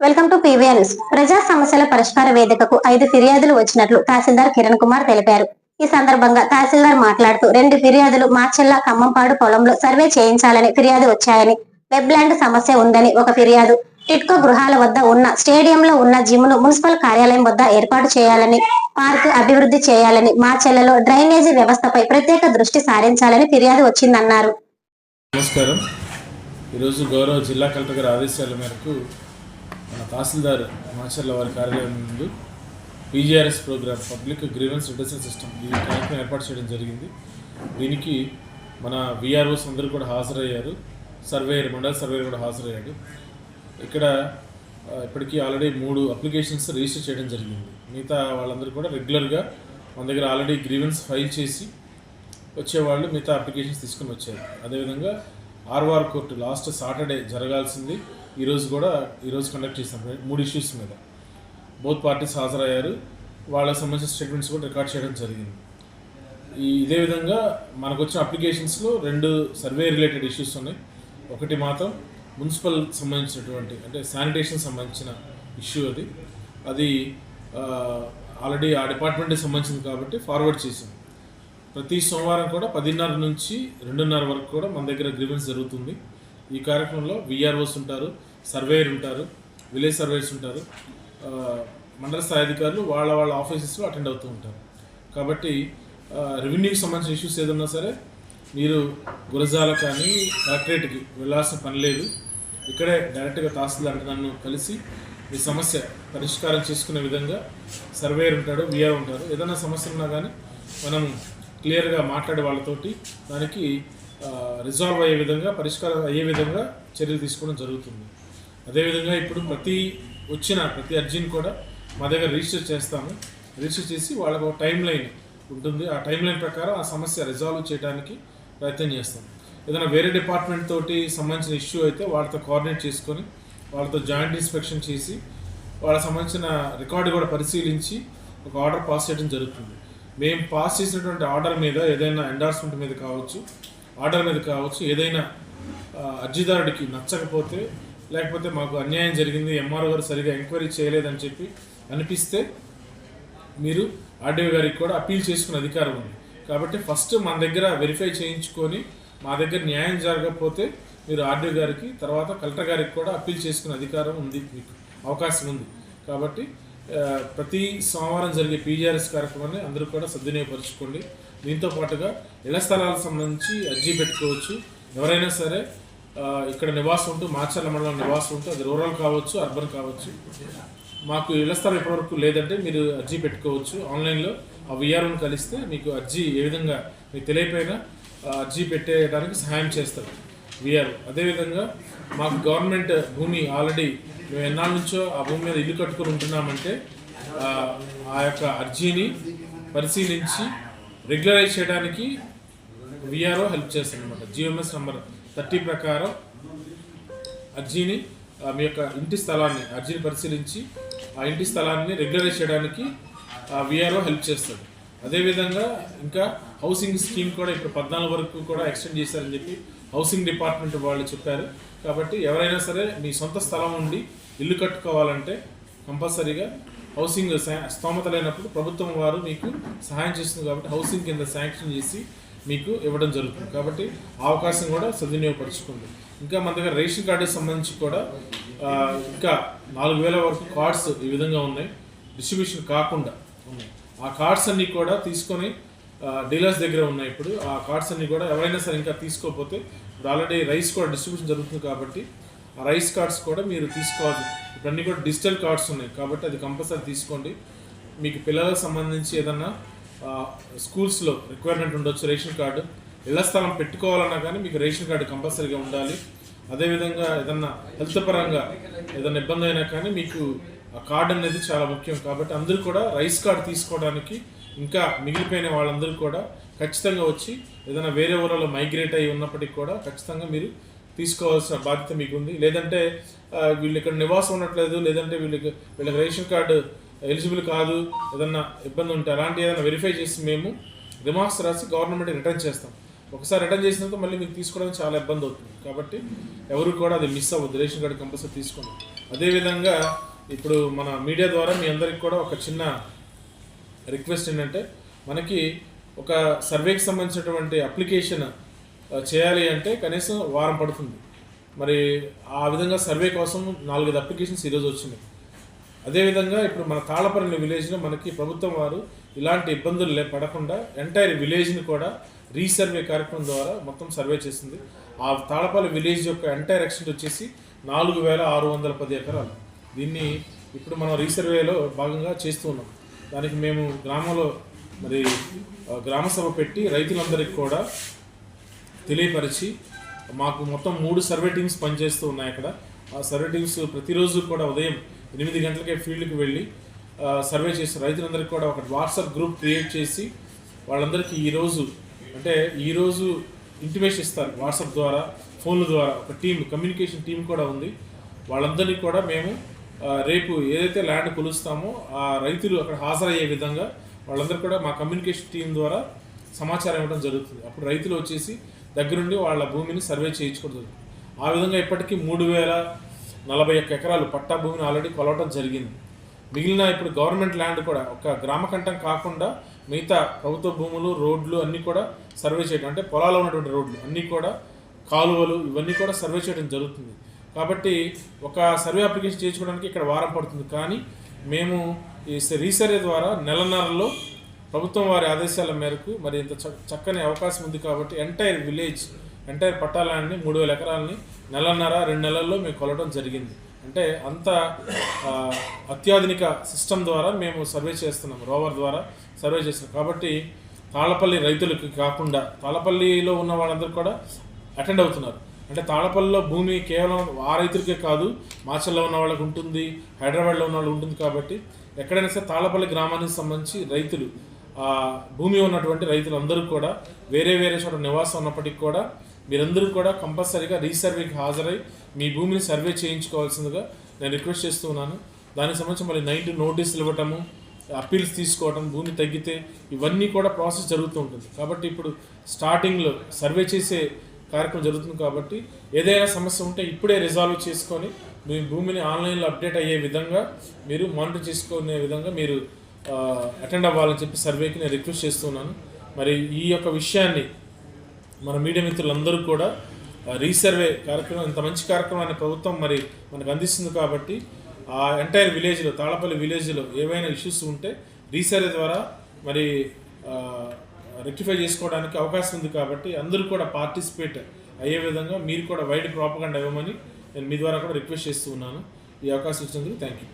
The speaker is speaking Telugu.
వెల్కమ్ టు పీవీఆర్ న్యూస్ ప్రజా సమస్యల పరిష్కార వేదికకు ఐదు ఫిర్యాదులు వచ్చినట్లు తహసీల్దార్ కిరణ్ కుమార్ తెలిపారు. ఈ సందర్భంగా తహసీల్దార్ మాట్లాడుతూ రెండు ఫిర్యాదులు మార్చెల్లా ఖమ్మంపాడు పొలంలో సర్వే చేయించాలని ఫిర్యాదు వచ్చాయని వెబ్ ల్యాండ్ సమస్య ఉందని ఒక ఫిర్యాదు టిట్కో గృహాల వద్ద ఉన్న స్టేడియంలో ఉన్న జిమ్ను మున్సిపల్ కార్యాలయం వద్ద ఏర్పాటు చేయాలని పార్కు అభివృద్ధి చేయాలని మార్చెల్లలో డ్రైనేజీ వ్యవస్థపై ప్రత్యేక దృష్టి సారించాలని ఫిర్యాదు వచ్చిందన్నారు. నమస్కారం. ఈరోజు గౌరవ జిల్లా కలెక్టర్ గారి ఆదేశాల మేరకు మన తహసీల్దార్ మాచర్ల వారి కార్యాలయం ముందు PGRS programme public grievance reduction system ఈ కార్యక్రమం ఏర్పాటు చేయడం జరిగింది. దీనికి మన విఆర్ఓస్ అందరూ కూడా హాజరయ్యారు. సర్వేయర్ మండల సర్వేయర్ కూడా హాజరయ్యాడు. ఇక్కడ ఇప్పటికీ ఆల్రెడీ మూడు అప్లికేషన్స్ రిజిస్టర్ చేయడం జరిగింది. మిగతా వాళ్ళందరూ కూడా రెగ్యులర్గా మన దగ్గర ఆల్రెడీ గ్రీవెన్స్ ఫైల్ చేసి వచ్చేవాళ్ళు మిగతా అప్లికేషన్స్ తీసుకుని వచ్చారు. అదేవిధంగా ఆర్వార్ కోర్టు లాస్ట్ సాటర్డే జరగాల్సింది. ఈరోజు కూడా ఈరోజు కండక్ట్ చేసాం మూడు ఇష్యూస్ మీద. బోత్ పార్టీస్ హాజరయ్యారు. వాళ్ళకి సంబంధించిన స్టేట్మెంట్స్ కూడా రికార్డ్ చేయడం జరిగింది. ఈ ఇదే విధంగా మనకు వచ్చిన అప్లికేషన్స్లో రెండు సర్వే రిలేటెడ్ ఇష్యూస్ ఉన్నాయి. ఒకటి మాత్రం మున్సిపల్ సంబంధించినటువంటి అంటే శానిటేషన్ సంబంధించిన ఇష్యూ అది. అది ఆల్రెడీ ఆ డిపార్ట్మెంట్కి సంబంధించింది కాబట్టి ఫార్వర్డ్ చేసాం ప్రతి సోమవారం కూడా పదిన్నర నుంచి రెండున్నర వరకు కూడా మన దగ్గర గ్రీవెన్స్ జరుగుతుంది. ఈ కార్యక్రమంలో విఆర్ఓస్ ఉంటారు సర్వేయర్ ఉంటారు విలేజ్ సర్వేయర్స్ ఉంటారు. మండల స్థాయి అధికారులు వాళ్ళ వాళ్ళ ఆఫీసెస్లో అటెండ్ అవుతూ ఉంటారు. కాబట్టి రెవెన్యూకి సంబంధించిన ఇష్యూస్ ఏదన్నా సరే మీరు గురజాల కానీ కలెక్టరేట్కి వెళ్ళాల్సిన పని లేదు. ఇక్కడే డైరెక్ట్గా తహసీల్దార్ నన్ను కలిసి మీ సమస్య పరిష్కారం చేసుకునే విధంగా సర్వేయర్ ఉంటాడు విఆర్ ఉంటారు ఏదైనా సమస్య ఉన్నా కానీ మనం క్లియర్గా మాట్లాడే వాళ్ళతోటి దానికి రిజాల్వ్ అయ్యే విధంగా పరిష్కారం అయ్యే విధంగా చర్యలు తీసుకోవడం జరుగుతుంది. అదేవిధంగా ఇప్పుడు ప్రతి వచ్చిన ప్రతి అర్జీని కూడా మా దగ్గర రిజిస్టర్ చేస్తాము. రిజిస్టర్ చేసి వాళ్ళకు ఒక టైం లైన్ ఉంటుంది. ఆ టైం లైన్ ప్రకారం ఆ సమస్య రిజాల్వ్ చేయడానికి ప్రయత్నం చేస్తాం. ఏదైనా వేరే డిపార్ట్మెంట్ తోటి సంబంధించిన ఇష్యూ అయితే వాళ్ళతో కోఆర్డినేట్ చేసుకొని వాళ్ళతో జాయింట్ ఇన్స్పెక్షన్ చేసి వాళ్ళకి సంబంధించిన రికార్డు కూడా పరిశీలించి ఒక ఆర్డర్ పాస్ చేయడం జరుగుతుంది. మేము పాస్ చేసినటువంటి ఆర్డర్ మీద ఏదైనా ఎండార్స్మెంట్ మీద కావచ్చు ఆర్డర్ మీద కావచ్చు ఏదైనా అర్జీదారుడికి నచ్చకపోతే లేకపోతే మాకు అన్యాయం జరిగింది ఎంఆర్ఓ గారు సరిగా ఎంక్వైరీ చేయలేదని చెప్పి అనిపిస్తే మీరు ఆర్డీఓ గారికి కూడా అప్పీల్ చేసుకునే అధికారం ఉంది. కాబట్టి ఫస్ట్ మన దగ్గర వెరిఫై చేయించుకొని మా దగ్గర న్యాయం జరగకపోతే మీరు ఆర్డీఓ గారికి తర్వాత కలెక్టర్ గారికి కూడా అప్పీల్ చేసుకునే అధికారం ఉంది మీకు అవకాశం ఉంది. కాబట్టి ప్రతి సోమవారం జరిగే పీజీఆర్ఎస్ కార్యక్రమాన్ని అందరూ కూడా సద్వినియోగపరచుకోండి. దీంతో పాటుగా ఇళ్ళ స్థలాలకు సంబంధించి అర్జీ పెట్టుకోవచ్చు. ఎవరైనా సరే ఇక్కడ నివాసం ఉంటూ మాచర్ల మండలం నివాసం ఉంటూ అది రూరల్ కావచ్చు అర్బన్ కావచ్చు. మాకు ఇళ్ళ స్థలం ఇప్పటివరకు లేదంటే మీరు అర్జీ పెట్టుకోవచ్చు. ఆన్లైన్లో ఆ విఆర్ఓని కలిస్తే మీకు అర్జీ ఏ విధంగా మీకు తెలియపోయినా అర్జీ పెట్టేయడానికి సహాయం చేస్తారు విఆర్ అదేవిధంగా మాకు గవర్నమెంట్ భూమి ఆల్రెడీ మేము ఎన్నాళ్ళ నుంచో ఆ భూమి మీద ఇల్లు కట్టుకొని ఉంటున్నామంటే ఆ యొక్క అర్జీని పరిశీలించి రెగ్యులరైజ్ చేయడానికి విఆర్ఓ హెల్ప్ చేస్తుంది అనమాట జిఎంఎస్ నెంబర్ థర్టీ ప్రకారం అర్జీని మీ యొక్క ఇంటి స్థలాన్ని అర్జీని పరిశీలించి ఆ ఇంటి స్థలాన్ని రెగ్యులరైజ్ చేయడానికి ఆ విఆర్ఓ హెల్ప్ చేస్తాడు అదేవిధంగా ఇంకా హౌసింగ్ స్కీమ్ కూడా ఇప్పుడు పద్నాలుగు వరకు కూడా ఎక్స్టెండ్ చేశారని చెప్పి హౌసింగ్ డిపార్ట్మెంట్ వాళ్ళు చెప్పారు. కాబట్టి ఎవరైనా సరే మీ సొంత స్థలం ఉండి ఇల్లు కట్టుకోవాలంటే కంపల్సరీగా హౌసింగ్ స్తోమత లేనప్పుడు ప్రభుత్వం వారు మీకు సహాయం చేస్తుంది కాబట్టి హౌసింగ్ కింద శాంక్షన్ చేసి మీకు ఇవ్వడం జరుగుతుంది. కాబట్టి అవకాశం కూడా సద్వినియోగపరచుకోండి. ఇంకా మన దగ్గర రేషన్ కార్డుకి సంబంధించి కూడా ఇంకా నాలుగు వేల వరకు కార్డ్స్ ఈ విధంగా ఉన్నాయి. డిస్ట్రిబ్యూషన్ కాకుండా ఉన్నాయి. ఆ కార్డ్స్ అన్నీ కూడా తీసుకొని డీలర్స్ దగ్గర ఉన్నాయి ఇప్పుడు. ఆ కార్డ్స్ అన్నీ కూడా ఎవరైనా సరే ఇంకా తీసుకోకపోతే ఇప్పుడు ఆల్రెడీ రైస్ కూడా డిస్ట్రిబ్యూషన్ జరుగుతుంది కాబట్టి రైస్ కార్డ్స్ కూడా మీరు తీసుకోవాలి. ఇప్పుడు కూడా డిజిటల్ కార్డ్స్ ఉన్నాయి. కాబట్టి అది కంపల్సరీ తీసుకోండి. మీకు పిల్లలకు సంబంధించి ఏదన్నా స్కూల్స్లో రిక్వైర్మెంట్ ఉండొచ్చు రేషన్ కార్డు. ఇళ్ళ స్థలం పెట్టుకోవాలన్నా కానీ మీకు రేషన్ కార్డు కంపల్సరీగా ఉండాలి. అదేవిధంగా ఏదన్నా హెల్త్ పరంగా ఏదైనా ఇబ్బంది అయినా కానీ మీకు ఆ కార్డు అనేది చాలా ముఖ్యం. కాబట్టి అందరూ కూడా రైస్ కార్డు తీసుకోవడానికి ఇంకా మిగిలిపోయిన వాళ్ళందరూ కూడా ఖచ్చితంగా వచ్చి ఏదైనా వేరే ఊళ్ళలో మైగ్రేట్ అయి ఉన్నప్పటికీ కూడా ఖచ్చితంగా మీరు తీసుకోవాల్సిన బాధ్యత మీకుంది. లేదంటే వీళ్ళు ఇక్కడ నివాసం ఉండట్లేదు లేదంటే వీళ్ళకి వీళ్ళకి రేషన్ కార్డు ఎలిజిబుల్ కాదు ఏదన్నా ఇబ్బంది ఉంటే అలాంటి ఏదైనా వెరిఫై చేసి మేము రిమార్క్స్ రాసి గవర్నమెంట్ రిటర్న్ చేస్తాం. ఒకసారి రిటర్న్ చేసినందుకు మళ్ళీ మీకు తీసుకోవడానికి చాలా ఇబ్బంది అవుతుంది. కాబట్టి ఎవరు కూడా అది మిస్ అవ్వద్దు రేషన్ కార్డు కంపల్సరీ తీసుకోండి. అదేవిధంగా ఇప్పుడు మన మీడియా ద్వారా మీ అందరికి కూడా ఒక చిన్న రిక్వెస్ట్ ఏంటంటే మనకి ఒక సర్వేకి సంబంధించినటువంటి అప్లికేషన్ చేయాలి అంటే కనీసం వారం పడుతుంది. మరి ఆ విధంగా సర్వే కోసం నాలుగైదు అప్లికేషన్స్ ఈరోజు వచ్చినాయి. అదేవిధంగా ఇప్పుడు మన తాళపల్లి విలేజ్లో మనకి ప్రభుత్వం వారు ఇలాంటి ఇబ్బందులు లే పడకుండా ఎంటైర్ విలేజ్ని కూడా రీసర్వే కార్యక్రమం ద్వారా మొత్తం సర్వే చేసింది ఆ తాళపల్లి విలేజ్ యొక్క ఎంటైర్ ఎక్స్టెంట్ వచ్చేసి నాలుగు వేల ఆరు వందల పది ఎకరాలు. దీన్ని ఇప్పుడు మనం రీసర్వేలో భాగంగా చేస్తూ ఉన్నాం. దానికి మేము గ్రామంలో మరి గ్రామ సభ పెట్టి రైతులందరికీ కూడా తెలియపరిచి మాకు మొత్తం మూడు సర్వే టీమ్స్ పనిచేస్తూ ఉన్నాయి అక్కడ. ఆ సర్వే టీమ్స్ ప్రతిరోజు కూడా ఉదయం ఎనిమిది గంటలకే ఫీల్డ్కి వెళ్ళి సర్వే చేసి రైతులందరికీ కూడా ఒక వాట్సాప్ గ్రూప్ క్రియేట్ చేసి వాళ్ళందరికీ ఈరోజు అంటే ఈరోజు ఇంటిమేషన్ ఇస్తారు వాట్సాప్ ద్వారా ఫోన్ల ద్వారా ఒక టీం కమ్యూనికేషన్ టీం కూడా ఉంది. వాళ్ళందరినీ కూడా మేము రేపు ఏదైతే ల్యాండ్ కొలుస్తామో ఆ రైతులు అక్కడ హాజరయ్యే విధంగా వాళ్ళందరూ కూడా మా కమ్యూనికేషన్ టీం ద్వారా సమాచారం ఇవ్వడం జరుగుతుంది. అప్పుడు రైతులు వచ్చేసి దగ్గరుండి వాళ్ళ భూమిని సర్వే చేయించుకోవడం ఆ విధంగా ఇప్పటికీ మూడు వేల నలభై ఒక్క ఎకరాలు పట్టా భూమిని ఆల్రెడీ కొలవటం జరిగింది. మిగిలిన ఇప్పుడు గవర్నమెంట్ ల్యాండ్ కూడా ఒక గ్రామ కంఠం కాకుండా మిగతా ప్రభుత్వ భూములు రోడ్లు అన్నీ కూడా సర్వే చేయడం అంటే పొలాల్లో ఉన్నటువంటి రోడ్లు అన్నీ కూడా కాలువలు ఇవన్నీ కూడా సర్వే చేయడం జరుగుతుంది. కాబట్టి ఒక సర్వే అప్లికేషన్ చేయించుకోవడానికి ఇక్కడ వారం పడుతుంది. కానీ మేము ఈ రీసర్వే ద్వారా నెలన్నరలో ప్రభుత్వం వారి ఆదేశాల మేరకు మరి ఇంత చక్కని అవకాశం ఉంది కాబట్టి ఎంటైర్ విలేజ్ ఎంటైర్ పట్టాలని మూడు వేల ఎకరాలని నెలన్నర రెండు నెలల్లో మేము కొలవడం జరిగింది. అంటే అంత అత్యాధునిక సిస్టమ్ ద్వారా మేము సర్వే చేస్తున్నాం రోవర్ ద్వారా సర్వే చేస్తున్నాం. కాబట్టి తాళపల్లి రైతులకి కాకుండా తాళపల్లిలో ఉన్న వాళ్ళందరూ కూడా అటెండ్ అవుతున్నారు. అంటే తాళపల్లిలో భూమి కేవలం ఆ రైతులకే కాదు మాచల్లో ఉన్న వాళ్ళకు ఉంటుంది హైదరాబాద్లో ఉన్న వాళ్ళకి ఉంటుంది కాబట్టి ఎక్కడైనా సరే తాళపల్లి గ్రామానికి సంబంధించి రైతులు భూమి ఉన్నటువంటి రైతులందరూ కూడా వేరే వేరే చోట నివాసం ఉన్నప్పటికీ కూడా మీరందరూ కూడా కంపల్సరీగా రీసర్వేకి హాజరై మీ భూమిని సర్వే చేయించుకోవాల్సిందిగా నేను రిక్వెస్ట్ చేస్తూ ఉన్నాను. దానికి సంబంధించి మళ్ళీ నైట్ నోటీసులు ఇవ్వటము అప్పీల్స్ తీసుకోవడం భూమి తగ్గితే ఇవన్నీ కూడా ప్రాసెస్ జరుగుతూ ఉంటుంది. కాబట్టి ఇప్పుడు స్టార్టింగ్లో సర్వే చేసే కార్యక్రమం జరుగుతుంది కాబట్టి ఏదైనా సమస్య ఉంటే ఇప్పుడే రిజాల్వ్ చేసుకొని మీ భూమిని ఆన్లైన్లో అప్డేట్ అయ్యే విధంగా మీరు మానిటర్ చేసుకునే విధంగా మీరు అటెండ్ అవ్వాలని చెప్పి సర్వేకి నేను రిక్వెస్ట్ చేస్తున్నాను. మరి ఈ యొక్క విషయాన్ని మన మీడియా మిత్రులందరూ కూడా రీసర్వే కార్యక్రమం ఇంత మంచి కార్యక్రమాన్ని ప్రభుత్వం మరి మనకు అందిస్తుంది కాబట్టి ఆ ఎంటైర్ విలేజ్లో తాళపల్లి విలేజ్లో ఏవైనా ఇష్యూస్ ఉంటే రీసర్వే ద్వారా మరి రెక్టిఫై చేసుకోవడానికి అవకాశం ఉంది కాబట్టి అందరూ కూడా పార్టిసిపేట్ అయ్యే విధంగా మీరు కూడా వైడ్ ప్రాపగండా ఇవ్వమని నేను మీ ద్వారా కూడా రిక్వెస్ట్ చేస్తూ ఉన్నాను ఈ అవకాశం ఇచ్చినందుకు థ్యాంక్ యూ